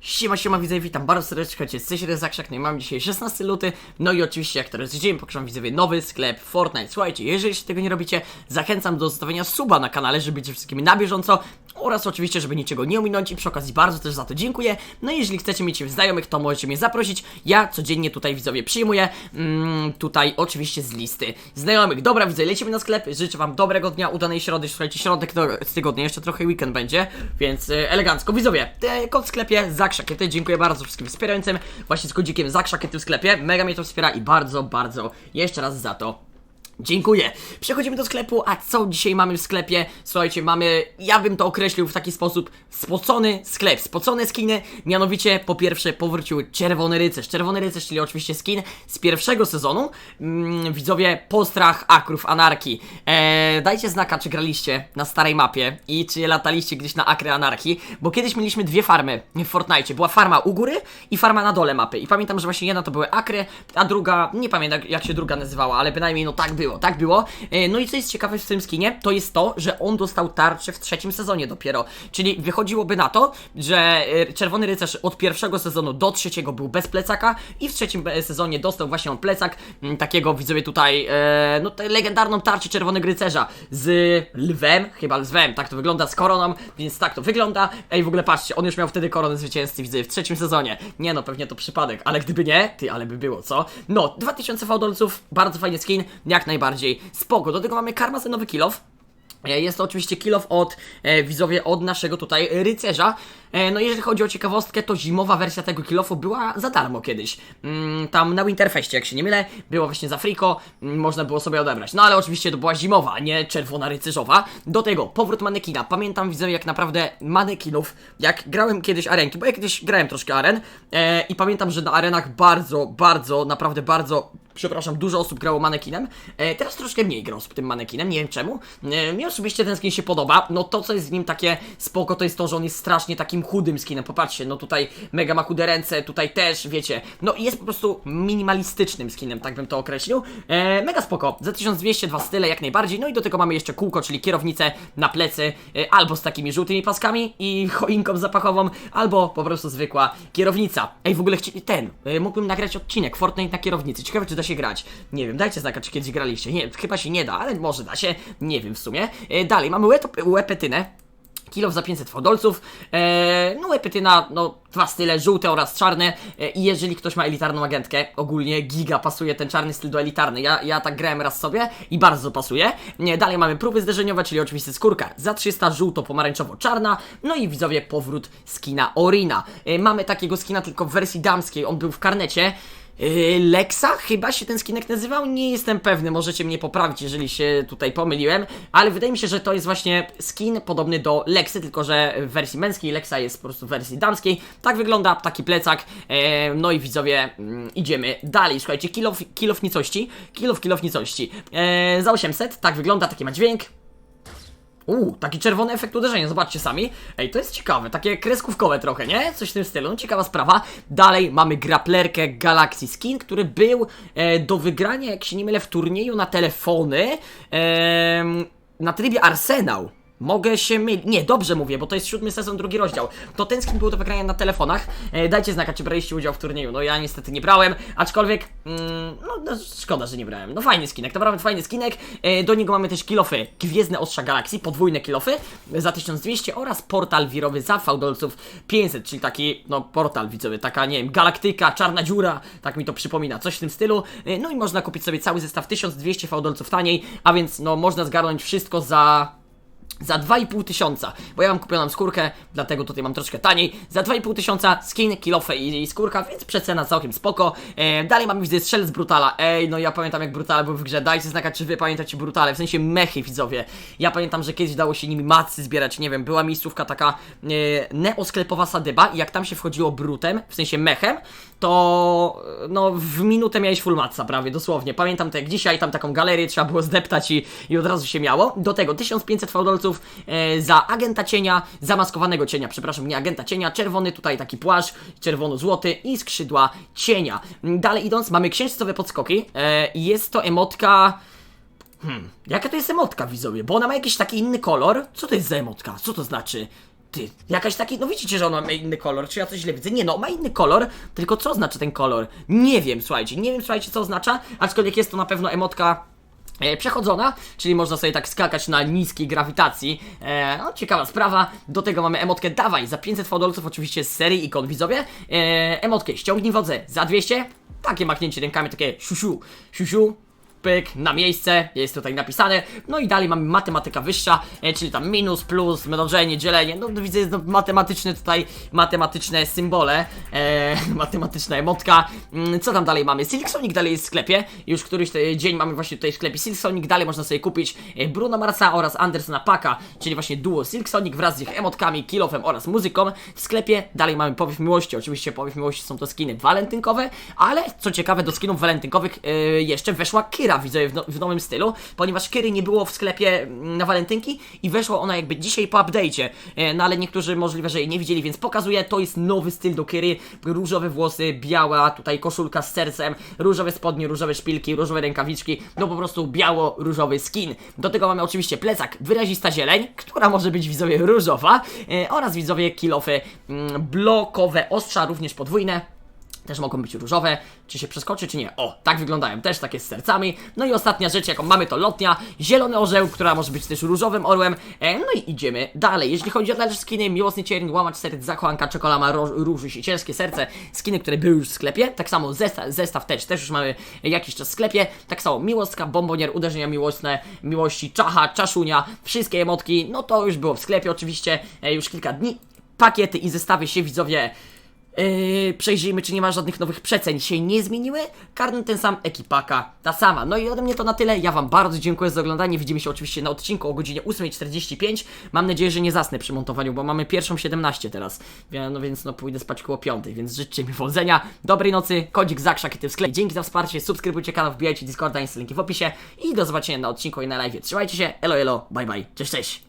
Siema, siema, widzę, witam bardzo serdecznie, słuchajcie, jesteś Rezakrzak, no i mam dzisiaj 16 luty, no i oczywiście jak teraz dzień pokażę widzowie nowy sklep Fortnite. Słuchajcie, jeżeli jeszcze tego nie robicie, zachęcam do zostawienia suba na kanale, żeby być wszystkimi na bieżąco oraz oczywiście, żeby niczego nie ominąć i przy okazji bardzo też za to dziękuję. No i jeżeli chcecie mieć znajomych, to możecie mnie zaprosić, ja codziennie tutaj widzowie przyjmuję, mm, tutaj oczywiście z listy. Znajomych. Dobra, widzę, lecimy na sklep, życzę wam dobrego dnia, udanej środy, słuchajcie, środek to, z tygodnia, jeszcze trochę weekend będzie, więc e, elegancko. Widzowie, e, kod w sklepie Zakrzakiety, dziękuję bardzo wszystkim wspierającym, właśnie z kodzikiem Zakrzakiety w sklepie, mega mnie to wspiera i bardzo, bardzo jeszcze raz za to Dziękuję. Przechodzimy do sklepu, a co dzisiaj mamy w sklepie? Słuchajcie, mamy, ja bym to określił w taki sposób, spocony sklep, spocone skiny, mianowicie po pierwsze powrócił Czerwony Rycerz. Czerwony Rycerz, czyli oczywiście skin z pierwszego sezonu. Mm, widzowie, postrach Akrów Anarchii. Eee, dajcie znaka, czy graliście na starej mapie i czy lataliście gdzieś na Akry Anarchii, bo kiedyś mieliśmy dwie farmy w Fortnite. Była farma u góry i farma na dole mapy. I pamiętam, że właśnie jedna to były Akry, a druga, nie pamiętam jak się druga nazywała, ale bynajmniej no tak było, tak było. E, No i co jest ciekawe w tym skinie, to jest to, że on dostał tarczę w trzecim sezonie dopiero. Czyli wychodziłoby na to, że e, Czerwony Rycerz od pierwszego sezonu do trzeciego był bez plecaka i w trzecim e, sezonie dostał właśnie on plecak takiego widzowie tutaj, no legendarną tarczę Czerwonego Rycerza z lwem, chyba lwem, tak to wygląda, z koroną, więc tak to wygląda. Ej, w ogóle patrzcie, on już miał wtedy koronę zwycięzcy, widzę, w trzecim sezonie. Nie no, pewnie to przypadek, ale gdyby nie, ty, ale by było, co? No, 2000 fałdolców, bardzo fajny skin, jak najbardziej spoko. Do tego mamy karmazynowy kilof. E, Jest to oczywiście kilof od e, widzowie od naszego tutaj rycerza. E, no jeżeli chodzi o ciekawostkę, to zimowa wersja tego kilofu była za darmo kiedyś. Mm, tam na Winterfestie, jak się nie mylę, było właśnie za friko, mm, można było sobie odebrać. No ale oczywiście to była zimowa, nie czerwona rycerzowa. Do tego powrót manekina. Pamiętam widzowie jak naprawdę manekinów, jak grałem kiedyś arenki, bo ja kiedyś grałem troszkę aren e, i pamiętam, że na arenach bardzo, bardzo, naprawdę bardzo przepraszam, dużo osób grało manekinem. E, teraz troszkę mniej gra osób tym manekinem, nie wiem czemu. E, mi osobiście ten skin się podoba. No to, co jest w nim takie spoko, to jest to, że on jest strasznie takim chudym skinem. Popatrzcie, no tutaj mega ma chude ręce, tutaj też, wiecie. No jest po prostu minimalistycznym skinem, tak bym to określił. E, mega spoko. Za 1200 dwa style jak najbardziej. No i do tego mamy jeszcze kółko, czyli kierownicę na plecy, e, albo z takimi żółtymi paskami i choinką zapachową, albo po prostu zwykła kierownica. Ej, w ogóle chci- ten, e, mógłbym nagrać odcinek Fortnite na kierownicy. Ciekawe, czy da się grać. Nie wiem, dajcie znaka, czy kiedyś graliście. Nie, chyba się nie da, ale może da się. Nie wiem w sumie. E, dalej, mamy łep- łepetynę. Kilof za 500 fodolców. Eee, no łepetyna, no dwa style, żółte oraz czarne. E, I jeżeli ktoś ma elitarną agentkę, ogólnie giga pasuje ten czarny styl do elitarny. Ja, ja tak grałem raz sobie i bardzo pasuje. Nie, dalej mamy próby zderzeniowe, czyli oczywiście skórka za 300, żółto-pomarańczowo-czarna. No i widzowie powrót skina Orina. E, mamy takiego skina tylko w wersji damskiej, on był w karnecie. Yy, Lexa chyba się ten skinek nazywał? Nie jestem pewny, możecie mnie poprawić, jeżeli się tutaj pomyliłem, ale wydaje mi się, że to jest właśnie skin podobny do Lexy, tylko że w wersji męskiej Lexa jest po prostu w wersji damskiej. Tak wygląda taki plecak. E, no i widzowie, mm, idziemy dalej. Słuchajcie, kilof, kilofnicości, kilof kilofnicości. E, za 800, tak wygląda, taki ma dźwięk. Uuu, taki czerwony efekt uderzenia, zobaczcie sami. Ej, to jest ciekawe, takie kreskówkowe trochę, nie? Coś w tym stylu, no, ciekawa sprawa. Dalej mamy graplerkę Galaxy Skin, który był e, do wygrania, jak się nie mylę, w turnieju na telefony em, na trybie Arsenał. Mogę się mylić. Nie, dobrze mówię, bo to jest siódmy sezon, drugi rozdział. To ten skin był do wygrania na telefonach. E, dajcie znaka, czy braliście udział w turnieju. No ja niestety nie brałem, aczkolwiek, mm, no, no szkoda, że nie brałem. No fajny skinek, naprawdę fajny skinek. E, do niego mamy też kilofy Gwiezdne Ostrza Galaksji, podwójne kilofy za 1200 oraz portal wirowy za fałdolców 500, czyli taki, no, portal widzowy, taka, nie wiem, galaktyka, czarna dziura, tak mi to przypomina, coś w tym stylu. E, no i można kupić sobie cały zestaw 1200 fałdolców taniej, a więc, no, można zgarnąć wszystko za za 2,5 tysiąca, bo ja mam kupioną skórkę, dlatego tutaj mam troszkę taniej. Za 2,5 tysiąca skin, kilofę i, i skórka, więc przecena całkiem spoko. E, dalej mamy widzę strzelec Brutala. Ej, no ja pamiętam jak Brutale był w grze. Dajcie znaka, czy wy pamiętacie Brutale, w sensie mechy widzowie. Ja pamiętam, że kiedyś dało się nimi macy zbierać, nie wiem, była miejscówka taka e, neosklepowa sadyba i jak tam się wchodziło brutem, w sensie mechem, to e, no w minutę miałeś full matca prawie, dosłownie. Pamiętam to jak dzisiaj, tam taką galerię trzeba było zdeptać i, i od razu się miało. Do tego 1500 fałdolców e, za agenta cienia, zamaskowanego cienia, przepraszam, nie agenta cienia, czerwony tutaj taki płaszcz, czerwono-złoty i skrzydła cienia. Dalej idąc, mamy księżycowe podskoki. E, jest to emotka... Hmm, jaka to jest emotka widzowie? Bo ona ma jakiś taki inny kolor. Co to jest za emotka? Co to znaczy? Ty, jakaś taki, no widzicie, że ona ma inny kolor, czy ja coś źle widzę? Nie no, ma inny kolor, tylko co oznacza ten kolor? Nie wiem, słuchajcie, nie wiem, słuchajcie, co oznacza, aczkolwiek jest to na pewno emotka przechodzona, czyli można sobie tak skakać na niskiej grawitacji. E, no, ciekawa sprawa. Do tego mamy emotkę Dawaj za 500 fodolców, oczywiście z serii ikon widzowie. E, emotkę Ściągnij wodze za 200. Takie machnięcie rękami, takie siusiu, siusiu. Pyk, na miejsce, jest tutaj napisane. No i dalej mamy matematyka wyższa, e, czyli tam minus, plus, mnożenie, dzielenie. No widzę, jest matematyczne tutaj, matematyczne symbole, e, matematyczna emotka. Mm, Co tam dalej mamy? Silksonic dalej jest w sklepie. Już któryś te- dzień mamy właśnie tutaj w sklepie Silksonic. Dalej można sobie kupić e, Bruno Marsa oraz Andersona Paka, czyli właśnie duo Silksonic wraz z ich emotkami, kilofem oraz muzyką. W sklepie dalej mamy powiew miłości. Oczywiście powiew miłości są to skiny walentynkowe, ale co ciekawe, do skinów walentynkowych e, jeszcze weszła Kyra, widzę w, no, w nowym stylu, ponieważ Kyry nie było w sklepie mm, na walentynki i weszła ona jakby dzisiaj po update'cie. E, no ale niektórzy możliwe, że jej nie widzieli, więc pokazuję, to jest nowy styl do Kyry. Różowe włosy, biała tutaj koszulka z sercem, różowe spodnie, różowe szpilki, różowe rękawiczki, no po prostu biało-różowy skin. Do tego mamy oczywiście plecak, wyrazista zieleń, która może być widzowie różowa e, oraz widzowie kilofy mm, blokowe ostrza, również podwójne. Też mogą być różowe, czy się przeskoczy, czy nie. O, tak wyglądają, też takie z sercami. No i ostatnia rzecz, jaką mamy, to lotnia. Zielony orzeł, która może być też różowym orłem. E, no i idziemy dalej. Jeśli chodzi o dalsze skiny, miłosny cierń, łamacz serc, zakłanka, czekolama, ro- róż i ciężkie serce. Skiny, które były już w sklepie. Tak samo zestaw, zestaw też, też już mamy jakiś czas w sklepie. Tak samo miłostka, bombonier, uderzenia miłosne, miłości, czacha, czaszunia. Wszystkie emotki, no to już było w sklepie oczywiście e, już kilka dni. Pakiety i zestawy się widzowie Yy, przejrzyjmy, czy nie ma żadnych nowych przeceń. Się nie zmieniły? Karny ten sam, ekipaka ta sama. No i ode mnie to na tyle. Ja Wam bardzo dziękuję za oglądanie. Widzimy się oczywiście na odcinku o godzinie 8.45. Mam nadzieję, że nie zasnę przy montowaniu, bo mamy pierwszą 17 teraz. No więc no pójdę spać koło 5, więc życzcie mi powodzenia. Dobrej nocy, kodzik zakrzak i ty w sklepie. Dzięki za wsparcie, subskrybujcie kanał, wbijajcie Discorda, jest linki w opisie i do zobaczenia na odcinku i na live. Trzymajcie się, elo elo, bye bye, cześć cześć.